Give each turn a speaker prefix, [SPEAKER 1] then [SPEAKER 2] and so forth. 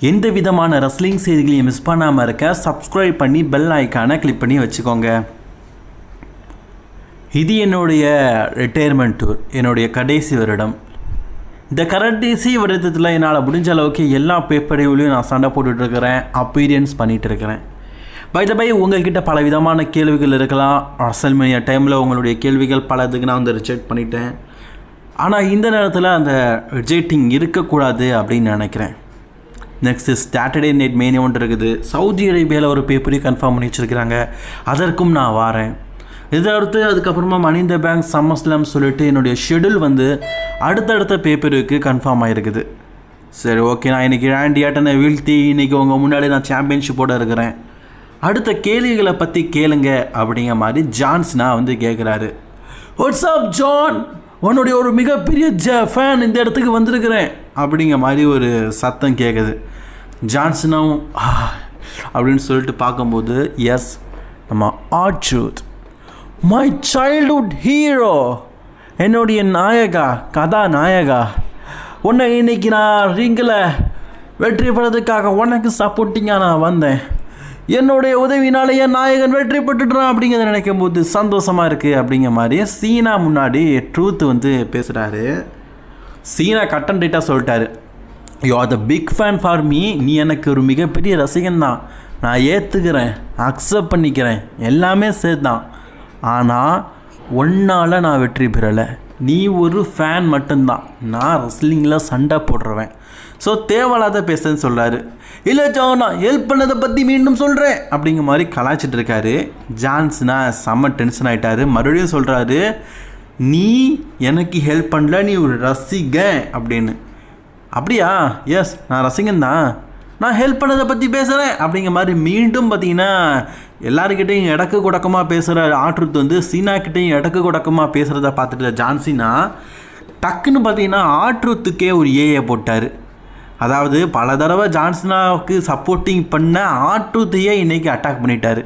[SPEAKER 1] எந்த விதமான ரெஸ்லிங் செய்திகளையும் மிஸ் பண்ணாமல் இருக்க சப்ஸ்கிரைப் பண்ணி பெல் ஐக்கானை கிளிக் பண்ணி வச்சுக்கோங்க. இது என்னுடைய ரிட்டையர்மெண்ட் டூர் என்னுடைய கடைசி வருடம். இந்த கடைசி வருடத்தில் என்னால் முடிஞ்ச அளவுக்கு எல்லா பேப்பரையும் நான் சண்டை போட்டுட்ருக்கிறேன் அப்பீரியன்ஸ் பண்ணிகிட்டு இருக்கிறேன். பை த பை உங்கள்கிட்ட பல விதமான கேள்விகள் இருக்கலாம். அசல்மேனியா டைமில் உங்களுடைய கேள்விகள் பல இதுக்கு நான் வந்து ரிஜெக்ட் பண்ணிட்டேன். ஆனால் இந்த நேரத்தில் அந்த ரிஜெக்டிங் இருக்கக்கூடாது அப்படின்னு நினைக்கிறேன். நெக்ஸ்ட்டு சாட்டர்டே நைட் மெயின் ஒன்று இருக்குது. சவுதி அரேபியாவில் ஒரு பேப்பரையும் கன்ஃபார்ம் பண்ணி வச்சுருக்கிறாங்க. அதற்கும் நான் வாரேன். இதை அடுத்து அதுக்கப்புறமா மணிந்த பேங்க் சம்மஸ்லாம் சொல்லிட்டு என்னுடைய ஷெடியூல் வந்து அடுத்தடுத்த பேப்பருக்கு கன்ஃபார்ம் ஆகிருக்குது சரி ஓகே நான் இன்றைக்கி ஆண்டி ஆட்டனை வீழ்த்தி இன்றைக்கி உங்கள் முன்னாடி நான் சாம்பியன்ஷிப்போடு இருக்கிறேன். அடுத்த கேள்விகளை பற்றி கேளுங்க அப்படிங்கிற மாதிரி ஜான்ஸ்னா வந்து கேட்குறாரு வாட்ஸ்அப் ஜான் உன்னுடைய ஒரு மிகப்பெரிய ஜ ஃபேன் இந்த இடத்துக்கு வந்திருக்கிறேன். அப்படிங்கிற மாதிரி ஒரு சத்தம் கேட்குது ஜான்சனும் அப்படின்னு சொல்லிட்டு பார்க்கும்போது எஸ் நம்ம ஆட்சூத் மை சைல்டுஹுட் ஹீரோ என்னுடைய நாயகா கதாநாயகா உன்னை இன்னைக்கு நான் ரிங்கில் வெற்றி பெறதுக்காக உனக்கு சப்போர்ட்டிங்காக நான் வந்தேன். என்னுடைய உதவினால என் நாயகன் வெற்றி பெற்றுடுறான் அப்படிங்கிறத நினைக்கும் போது சந்தோஷமாக இருக்குது அப்படிங்கிற மாதிரி சீனா முன்னாடி ட்ரூத் வந்து பேசுகிறாரு சீனா கட்டன் ரைட்டாக சொல்லிட்டாரு. You are the big fan for me நீ எனக்கு ஒரு மிகப்பெரிய ரசிகன் தான். நான் ஏற்றுக்கிறேன் அக்செப்ட் பண்ணிக்கிறேன். எல்லாமே சேர்த்தான் ஆனால் ஒன்றால் நான் வெற்றி பெறலை. நீ ஒரு ஃபேன் மட்டும்தான். நான் ரெஸ்லிங்கில் சண்டை போடுறவன். ஸோ தேவையில்லாத பேசுன்னு சொல்கிறாரு இல்லை ஜான் நான் ஹெல்ப் பண்ணதை பற்றி மீண்டும் சொல்கிறேன் அப்படிங்கிற மாதிரி கலாய்ச்சிட்டு இருக்காரு. ஜான்ஸ்னா செம்ம டென்ஷன் ஆகிட்டாரு மறுபடியும் சொல்கிறாரு நீ எனக்கு ஹெல்ப் பண்ணல நீ ஒரு ரசிகன். அப்படின்னு. அப்படியா? எஸ் நான் ரசிகன் தான் நான் ஹெல்ப் பண்ணதை பற்றி பேசுகிறேன் அப்படிங்கிற மாதிரி மீண்டும் பார்த்தீங்கன்னா எல்லாருக்கிட்டையும் இடக்கு குடக்கமாக பேசுகிற ஆட்ருத் வந்து சீனாக்கிட்டையும் இடக்கு குடக்கமாக பேசுகிறத பார்த்துட்டு ஜான்சினா டக்குன்னு பார்த்தீங்கன்னா ஆற்றுத்துக்கே ஒரு ஏஐ போட்டார். அதாவது பல தடவை ஜான்சனாவுக்கு சப்போர்ட்டிங் பண்ண ஆற்றுத்தையே இன்றைக்கி அட்டாக் பண்ணிட்டார்.